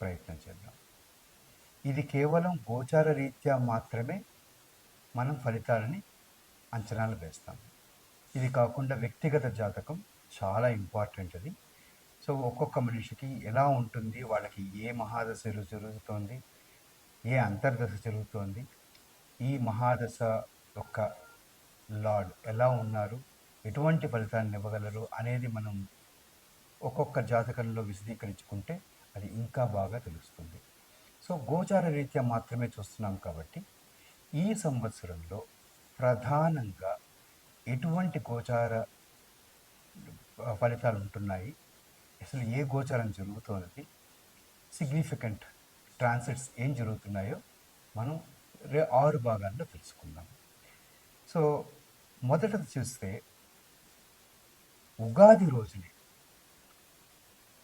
ప్రయత్నం చేద్దాం. ఇది కేవలం గోచార రీత్యా మాత్రమే మనం ఫలితాలని అంచనాలు వేస్తాం. ఇది కాకుండా వ్యక్తిగత జాతకం చాలా ఇంపార్టెంట్ అది. సో ఒక్కొక్క మనిషికి ఎలా ఉంటుంది వాళ్ళకి ఏ మహాదశ జరుగుతోంది ఏ అంతర్దశ జరుగుతోంది ఈ మహాదశ యొక్క లార్డ్ ఎలా ఉన్నారు ఎటువంటి ఫలితాన్ని ఇవ్వగలరు అనేది మనం ఒక్కొక్క జాతకంలో విశదీకరించుకుంటే అది ఇంకా బాగా తెలుస్తుంది. సో గోచార రీత్యా మాత్రమే చూస్తున్నాం కాబట్టి ఈ సంవత్సరంలో ప్రధానంగా ఎటువంటి గోచార ఫలితాలు ఉంటున్నాయి? అసలు ఏ గోచారం జరుగుతున్నది? సిగ్నిఫికెంట్ ట్రాన్సిట్స్ ఏం జరుగుతున్నాయో మనం రే ఆరు భాగాల్లో తెలుసుకుందాం. సో మొదటది చూస్తే ఉగాది రోజునే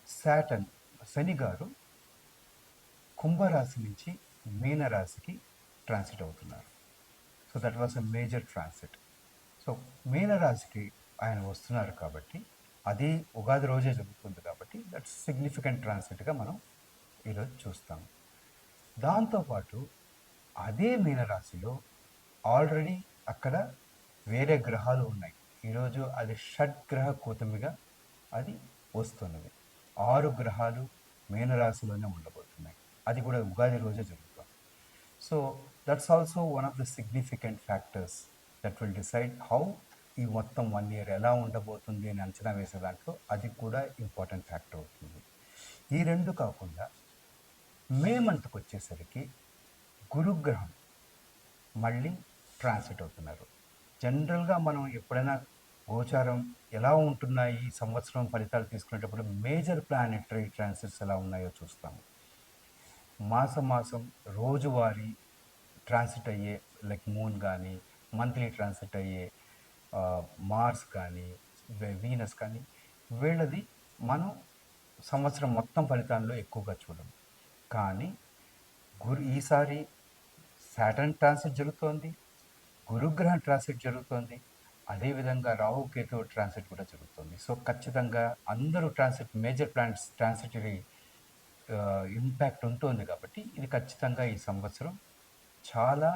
శాటన్ శని గారు కుంభరాశి నుంచి మీనరాశికి ట్రాన్సిట్ అవుతున్నారు. So that was a major transit so మీనరాశికి ఆయన వస్తున్నారు కాబట్టి అది ఉగాది రోజే జరుగుతుంది కాబట్టి దట్ సిగ్నిఫికెంట్ ట్రాన్సిట్గా మనం ఈరోజు చూస్తాము దాంతోపాటు అదే మీనరాశిలో ఆల్రెడీ అక్కడ వేరే గ్రహాలు ఉన్నాయి. ఈరోజు అది షడ్గ్రహ కూతమిగా అది వస్తున్నది. ఆరు గ్రహాలు మీనరాశిలోనే ఉండబోతున్నాయి. అది కూడా ఉగాది రోజే జరుగుతుంది. So that's also one of the significant factors that will decide how ఈ మొత్తం వన్ ఇయర్ ఎలా ఉండబోతుంది అని అంచనా వేసే దాంట్లో అది కూడా ఇంపార్టెంట్ ఫ్యాక్టర్ అవుతుంది. ఈ రెండు కాకుండా మే మంత్కి వచ్చేసరికి గురుగ్రహం మళ్ళీ ట్రాన్సిట్ అవుతున్నారు. జనరల్గా మనం ఎప్పుడైనా గోచారం ఎలా ఉంటున్నాయి? ఈ సంవత్సరం ఫలితాలు తీసుకునేటప్పుడు మేజర్ ప్లానెటరీ ట్రాన్సిట్స్ ఎలా ఉన్నాయో చూస్తాము. మాసం మాసం రోజువారీ ట్రాన్సిట్ అయ్యే లైక్ మూన్ కానీ మంత్లీ ట్రాన్సిట్ అయ్యే మార్స్ కానీ వీనస్ కానీ వీళ్ళది మనం సంవత్సరం మొత్తం ఫలితాల్లో ఎక్కువగా చూడం కానీ గురు ఈసారి సాటర్న్ ట్రాన్సిట్ జరుగుతోంది గురుగ్రహం ట్రాన్సిట్ జరుగుతోంది అదేవిధంగా రాహు కేతు ట్రాన్సిట్ కూడా జరుగుతుంది. సో ఖచ్చితంగా అందరూ transit major planets transitory impact ఉంటుంది కాబట్టి ఇది ఖచ్చితంగా ఈ సంవత్సరం చాలా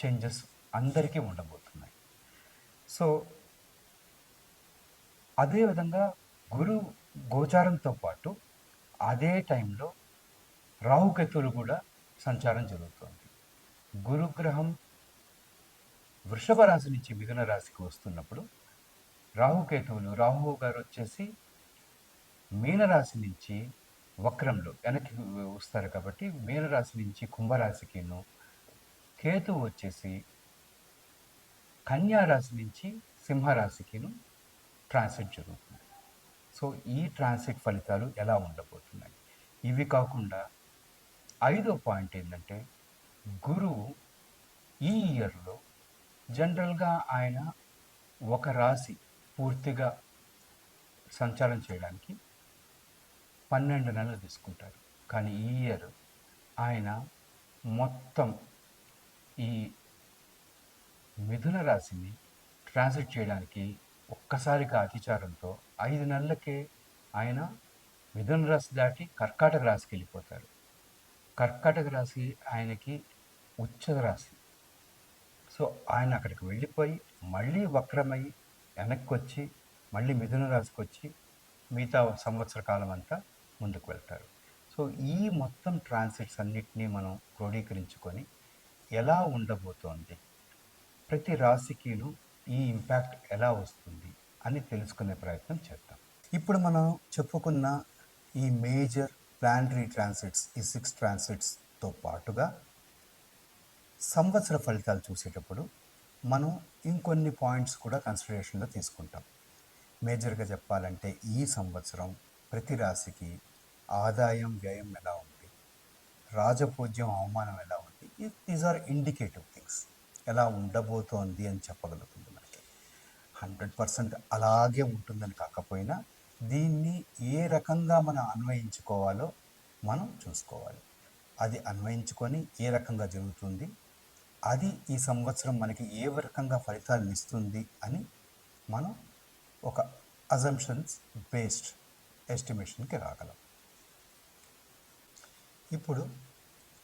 చేంజెస్ అందరికీ ఉండబోతున్నాయి. సో అదేవిధంగా గురు గోచారంతో పాటు అదే టైంలో రాహుకేతువులు కూడా సంచారం జరుగుతుంది. గురుగ్రహం వృషభ రాశి నుంచి మిథున రాశికి వస్తున్నప్పుడు రాహుకేతువులు రాహు గారు వచ్చేసి మీనరాశి నుంచి వక్రంలో వెనక్కి వస్తారు కాబట్టి మీనరాశి నుంచి కుంభరాశికిను కేతువు వచ్చేసి కన్యా రాశి నుంచి సింహరాశికిను ట్రాన్సిట్ జరుగుతుంది. సో ఈ ట్రాన్సిట్ ఫలితాలు ఎలా ఉండబోతున్నాయి? ఇవి కాకుండా ఐదో పాయింట్ ఏంటంటే గురువు ఈ ఇయర్లో జనరల్గా ఆయన ఒక రాశి పూర్తిగా సంచారం చేయడానికి పన్నెండు నెలలు తీసుకుంటారు. కానీ ఈ ఇయర్ ఆయన మొత్తం ఈ మిథున రాశిని ట్రాన్సిట్ చేయడానికి ఒక్కసారిగా అతిచారంతో ఐదు నెలలకే ఆయన మిథున రాశి దాటి కర్కాటక రాశికి వెళ్ళిపోతారు. కర్కాటక రాశి ఆయనకి ఉచ్చ రాశి. సో ఆయన అక్కడికి వెళ్ళిపోయి మళ్ళీ వక్రమై వెనక్కి వచ్చి మళ్ళీ మిథున రాశికి వచ్చి మిగతా సంవత్సర కాలం అంతా ముందుకు వెళ్తారు. సో ఈ మొత్తం ట్రాన్సిట్స్ అన్నిటినీ మనం క్రోడీకరించుకొని ఎలా ఉండబోతోంది? ప్రతి రాశికిను ఈ ఇంపాక్ట్ ఎలా వస్తుంది అని తెలుసుకునే ప్రయత్నం చేద్దాం. ఇప్పుడు మనం చెప్పుకున్న ఈ మేజర్ ప్లానటరీ ట్రాన్సిట్స్ ఈ సిక్స్ ట్రాన్సిట్స్తో పాటుగా సంవత్సర ఫలితాలు చూసేటప్పుడు మనం ఇంకొన్ని పాయింట్స్ కూడా కన్సిడరేషన్లో తీసుకుంటాం. మేజర్గా చెప్పాలంటే ఈ సంవత్సరం ప్రతి రాశికి ఆదాయం వ్యయం ఎలా ఉంది? రాజపూజ్యం అవమానం ఎలా ఉంది? దీస్ ఆర్ ఇండికేటివ్ థింగ్స్ ఎలా ఉండబోతోంది అని చెప్పగలుగుతుంది మనకి. హండ్రెడ్ పర్సెంట్ అలాగే ఉంటుందని కాకపోయినా దీన్ని ఏ రకంగా మనం అన్వయించుకోవాలో మనం చూసుకోవాలి. అది అన్వయించుకొని ఏ రకంగా జరుగుతుంది? అది ఈ సంవత్సరం మనకి ఏ రకంగా ఫలితాలను ఇస్తుంది అని మనం ఒక అజంప్షన్స్ బేస్డ్ ఎస్టిమేషన్కి రాగలం. ఇప్పుడు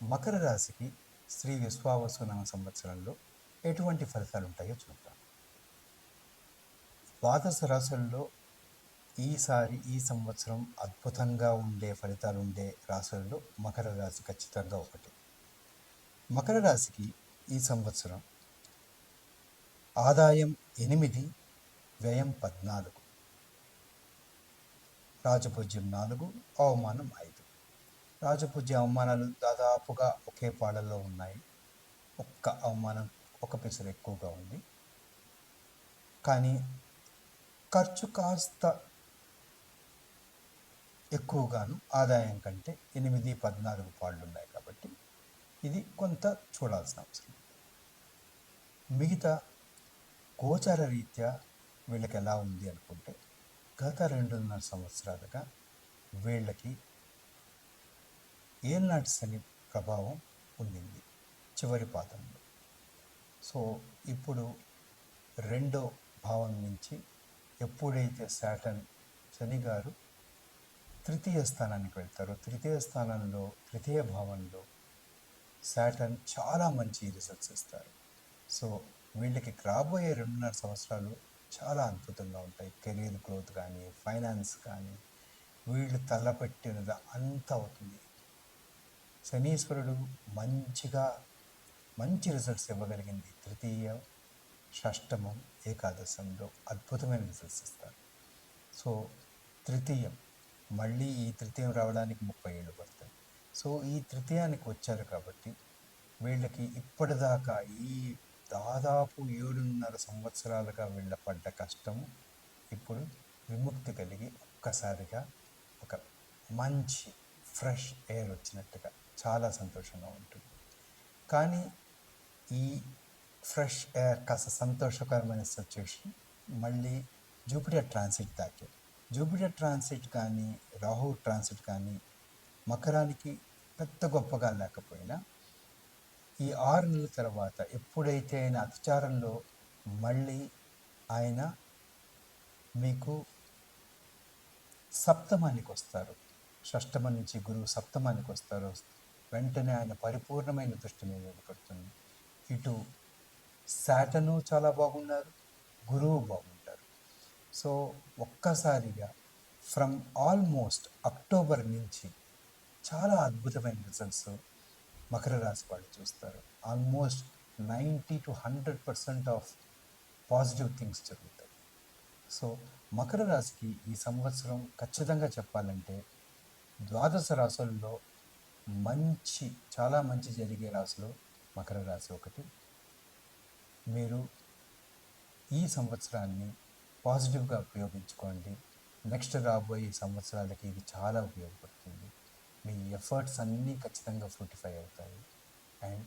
మకర రాశికి శ్రీ విశ్వావసునామ సంవత్సరంలో ఎటువంటి ఫలితాలు ఉంటాయో చూద్దాం. ద్వాదశ రాశుల్లో ఈసారి ఈ సంవత్సరం అద్భుతంగా ఉండే ఫలితాలు ఉండే రాశుల్లో మకర రాశి ఖచ్చితంగా ఒకటి. మకర రాశికి ఈ సంవత్సరం ఆదాయం ఎనిమిది వ్యయం పద్నాలుగు. రాజపూజ్యం నాలుగు అవమానం ఐదు. రాజపూజ్య అవమానాలు దాదాపుగా ఒకే పాడల్లో ఉన్నాయి. ఒక్క అవమానం ఒక పిసరు ఎక్కువగా ఉంది. కానీ ఖర్చు కాస్త ఎక్కువగాను ఆదాయం కంటే ఎనిమిది పద్నాలుగు పాళ్ళు ఉన్నాయి కాబట్టి ఇది కొంత చూడాల్సిన అవసరం మిగతా గోచార రీత్యా వీళ్ళకి ఎలా ఉంది అనుకుంటే గత రెండున్నర సంవత్సరాలుగా వీళ్ళకి ఏనాటి శని ప్రభావం ఉండింది చివరి పాదంలో సో ఇప్పుడు రెండో భావం నుంచి ఎప్పుడైతే శాటన్ శని గారు తృతీయ స్థానానికి వెళ్తారో తృతీయ స్థానంలో తృతీయ భావంలో శాటన్ చాలా మంచి రిజల్ట్స్ ఇస్తారు సో వీళ్ళకి రాబోయే రెండున్నర సంవత్సరాలు చాలా అద్భుతంగా ఉంటాయి. కెరీర్ గ్రోత్ కానీ ఫైనాన్స్ కానీ. వీళ్ళు తలపెట్టినది అంతా అవుతుంది. శనీశ్వరుడు మంచిగా మంచి రిజల్ట్స్ ఇవ్వగలిగింది. తృతీయ షష్టమం ఏకాదశంలో అద్భుతమైన రిజల్ట్స్ ఇస్తారు. సో తృతీయం మళ్ళీ ఈ తృతీయం రావడానికి ముప్పై ఏళ్ళు పడుతుంది. సో ఈ తృతీయానికి వచ్చారు కాబట్టి వీళ్ళకి ఇప్పటిదాకా ఈ దాదాపు ఏడున్నర సంవత్సరాలుగా వీళ్ళ పడ్డ కష్టము ఇప్పుడు విముక్తి కలిగి ఒక్కసారిగా ఒక మంచి ఫ్రెష్ ఎయిర్ వచ్చినట్టుగా చాలా సంతోషంగా ఉంటుంది. కానీ ఈ ఫ్రెష్ ఎయిర్ కాస్త సంతోషకరమైన సిచ్యువేషన్ మళ్ళీ జూపిటర్ ట్రాన్సిట్ దాకే జూపిటర్ ట్రాన్సిట్ కానీ రాహు ట్రాన్సిట్ కానీ మకరానికి పెద్ద గొప్పగా లేకపోయినా ఈ ఆరు నెలల తర్వాత ఎప్పుడైతే ఆయన అతిచారంలో మళ్ళీ ఆయన మీకు సప్తమానికి వస్తారు షష్టమ నుంచి గురువు సప్తమానికి వస్తారు వెంటనే ఆయన పరిపూర్ణమైన దృష్టి మీద ఏర్పడుతుంది ఇటు శాటను చాలా బాగున్నారు గురువు బాగుంటారు. సో ఒక్కసారిగా ఫ్రమ్ ఆల్మోస్ట్ అక్టోబర్ నుంచి చాలా అద్భుతమైన రిజల్ట్స్ మకర రాశి వాళ్ళు చూస్తారు. Almost ninety to hundred percent of positive things జరుగుతాయి. సో మకర రాశికి ఈ సంవత్సరం ఖచ్చితంగా చెప్పాలంటే ద్వాదశ రాశుల్లో మంచి చాలా మంచి జరిగే రాశిలో మకర రాశి ఒకటి. మీరు ఈ సంవత్సరాన్ని పాజిటివ్గా ఉపయోగించుకోండి. నెక్స్ట్ రాబోయే సంవత్సరాలకి ఇది చాలా ఉపయోగపడుతుంది. మీ ఎఫర్ట్స్ అన్నీ ఖచ్చితంగా ఫ్రూటిఫై అవుతాయి. అండ్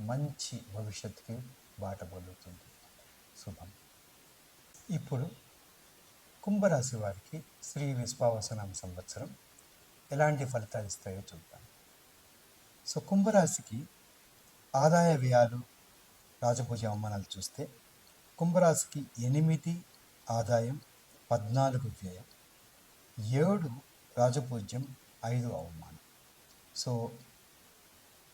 మంచి భవిష్యత్తుకి బాట పొందుతుంది శుభం. ఇప్పుడు కుంభరాశి వారికి శ్రీ విశ్వావసనం సంవత్సరం ఎలాంటి ఫలితాలు ఇస్తాయో చూద్దాం. సో కుంభరాశికి ఆదాయ వ్యయాలు రాజపూజ అవమానాలు చూస్తే కుంభరాశికి ఎనిమిది ఆదాయం పద్నాలుగు వ్యయం ఏడు రాజపూజ్యం ఐదు అవమానం. సో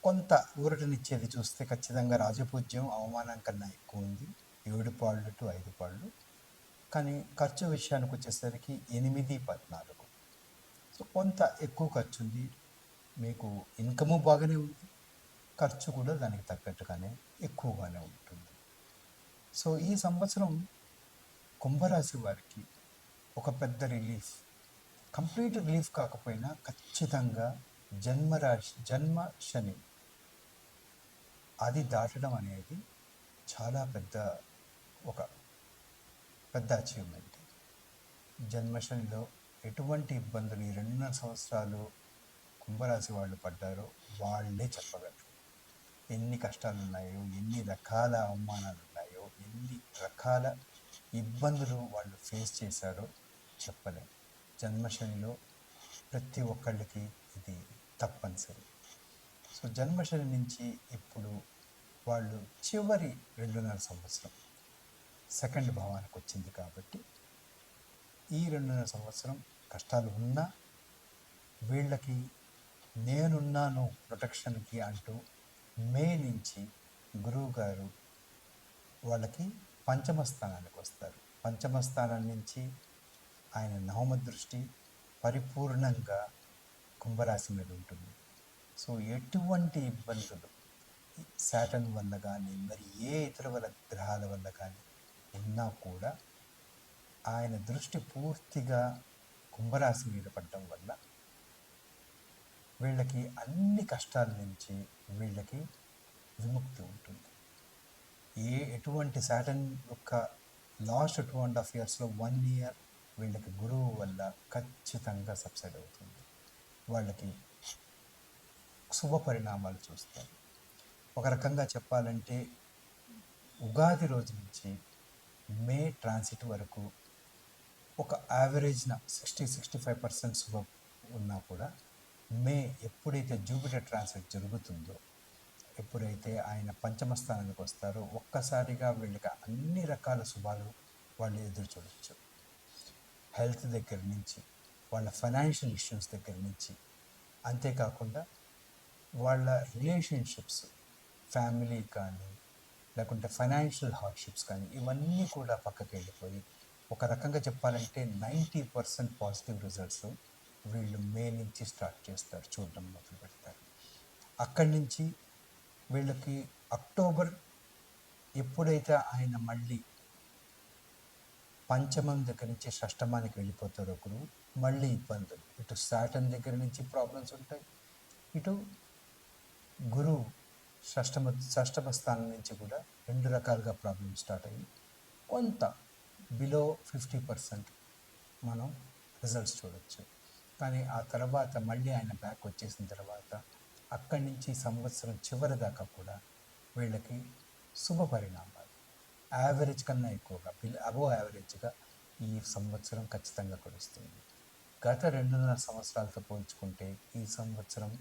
కొంత ఊరటనిచ్చేది చూస్తే ఖచ్చితంగా రాజపూజ్యం అవమానం కన్నా ఎక్కువ ఉంది ఏడు పాళ్ళు టు ఐదు పాళ్ళు. కానీ ఖర్చు విషయానికి వచ్చేసరికి ఎనిమిది పద్నాలుగు. సో కొంత ఎక్కువ ఖర్చు ఉంది మీకు ఇన్కము బాగానే ఉంది. ఖర్చు కూడా దానికి తగ్గట్టుగానే ఎక్కువగానే ఉంటుంది. సో ఈ సంవత్సరం కుంభరాశి వారికి ఒక పెద్ద రిలీఫ్ కంప్లీట్ రిలీఫ్ కాకపోయినా ఖచ్చితంగా జన్మరాశి జన్మ శని అది దాటడం అనేది చాలా పెద్ద ఒక పెద్ద అచీవ్మెంట్ జన్మశనిలో ఎటువంటి ఇబ్బందులు ఈ రెండున్నర సంవత్సరాలు కుంభరాశి వాళ్ళు పడ్డారో వాళ్ళే చెప్పగలరు. ఎన్ని కష్టాలు ఉన్నాయో ఎన్ని రకాల అవమానాలు ఉన్నాయో ఎన్ని రకాల ఇబ్బందులు వాళ్ళు ఫేస్ చేశారో చెప్పలేము జన్మశనిలో ప్రతి ఒక్కళ్ళకి ఇది తప్పనిసరి. సో జన్మశని నుంచి ఇప్పుడు వాళ్ళు చివరి రెండున్నర సంవత్సరం సెకండ్ భావానికి వచ్చింది కాబట్టి ఈ రెండున్నర సంవత్సరం కష్టాలు ఉన్నా వీళ్ళకి నేనున్నాను ప్రొటెక్షన్కి అంటూ మే నుంచి గురువు గారు వాళ్ళకి పంచమ స్థానానికి వస్తారు. పంచమ స్థానం నుంచి ఆయన నవమ దృష్టి పరిపూర్ణంగా కుంభరాశి మీద ఉంటుంది. సో ఎటువంటి ఇబ్బందులు? శాటన్ వల్ల కానీ మరి ఏ ఇతర వల్ల గ్రహాల వల్ల కానీ ఉన్నా కూడా ఆయన దృష్టి పూర్తిగా కుంభరాశి మీద పడడం వల్ల వీళ్ళకి అన్ని కష్టాల నుంచి వీళ్ళకి విముక్తి ఉంటుంది. ఏ ఎటువంటి శాటన్ యొక్క లాస్ట్ టూ అండ్ హాఫ్ ఇయర్స్లో వన్ ఇయర్ వీళ్ళకి గురువు వల్ల ఖచ్చితంగా సబ్సైడ్ అవుతుంది. వాళ్ళకి శుభ పరిణామాలు చూస్తారు. ఒక రకంగా చెప్పాలంటే ఉగాది రోజు నుంచి మే ట్రాన్సిట్ వరకు ఒక యావరేజ్న సిక్స్టీ సిక్స్టీ ఫైవ్ పర్సెంట్ శుభం ఉన్నా కూడా మే ఎప్పుడైతే జూపిటర్ ట్రాన్సిట్ జరుగుతుందో ఎప్పుడైతే ఆయన పంచమ స్థానానికి వస్తారో ఒక్కసారిగా వీళ్ళకి అన్ని రకాల శుభాలు వాళ్ళు ఎదురు చూడవచ్చు హెల్త్ దగ్గర నుంచి వాళ్ళ ఫైనాన్షియల్ ఇష్యూస్ దగ్గర నుంచి అంతేకాకుండా వాళ్ళ రిలేషన్షిప్స్ ఫ్యామిలీ కానీ లేకుంటే ఫైనాన్షియల్ హార్డ్షిప్స్ కానీ ఇవన్నీ కూడా పక్కకి వెళ్ళిపోయి ఒక రకంగా చెప్పాలంటే నైంటీ పర్సెంట్ పాజిటివ్ రిజల్ట్స్ వీళ్ళు మే నుంచి స్టార్ట్ చేస్తారు చూడడం మొదలు పెడతారు. అక్కడి నుంచి వీళ్ళకి అక్టోబర్ ఎప్పుడైతే ఆయన మళ్ళీ పంచమం దగ్గర నుంచి షష్టమానికి వెళ్ళిపోతారో గురువు మళ్ళీ ఇబ్బందులు. ఇటు సాటన్ దగ్గర నుంచి ప్రాబ్లమ్స్ ఉంటాయి. ఇటు గురువు షష్టమ షష్టమ స్థానం నుంచి కూడా రెండు రకాలుగా ప్రాబ్లమ్స్ స్టార్ట్ అయ్యి కొంత బిలో ఫిఫ్టీ పర్సెంట్ మనం రిజల్ట్స్ చూడవచ్చు కానీ ఆ తర్వాత మళ్ళీ ఆయన బ్యాక్ వచ్చేసిన తర్వాత అక్కడి నుంచి సంవత్సరం చివరి దాకా కూడా వీళ్ళకి శుభ పరిణామం యావరేజ్ కన్నా ఎక్కువగా పిల్ల అబో యావరేజ్గా ఈ సంవత్సరం ఖచ్చితంగా కురుస్తుంది గత రెండున్నర సంవత్సరాలతో పోల్చుకుంటే ఈ సంవత్సరం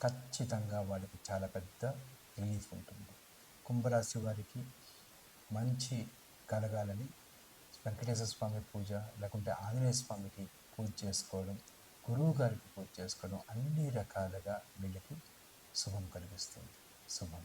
ఖచ్చితంగా వాళ్ళకి చాలా పెద్ద రిలీఫ్ ఉంటుంది. కుంభరాశి వారికి మంచి కలగాలని వెంకటేశ్వర స్వామి పూజ లేకుంటే ఆంజనేయ స్వామికి పూజ చేసుకోవడం గురువు గారికి పూజ చేసుకోవడం అన్ని రకాలుగా వీళ్ళకి శుభం కలిగిస్తుంది. శుభం.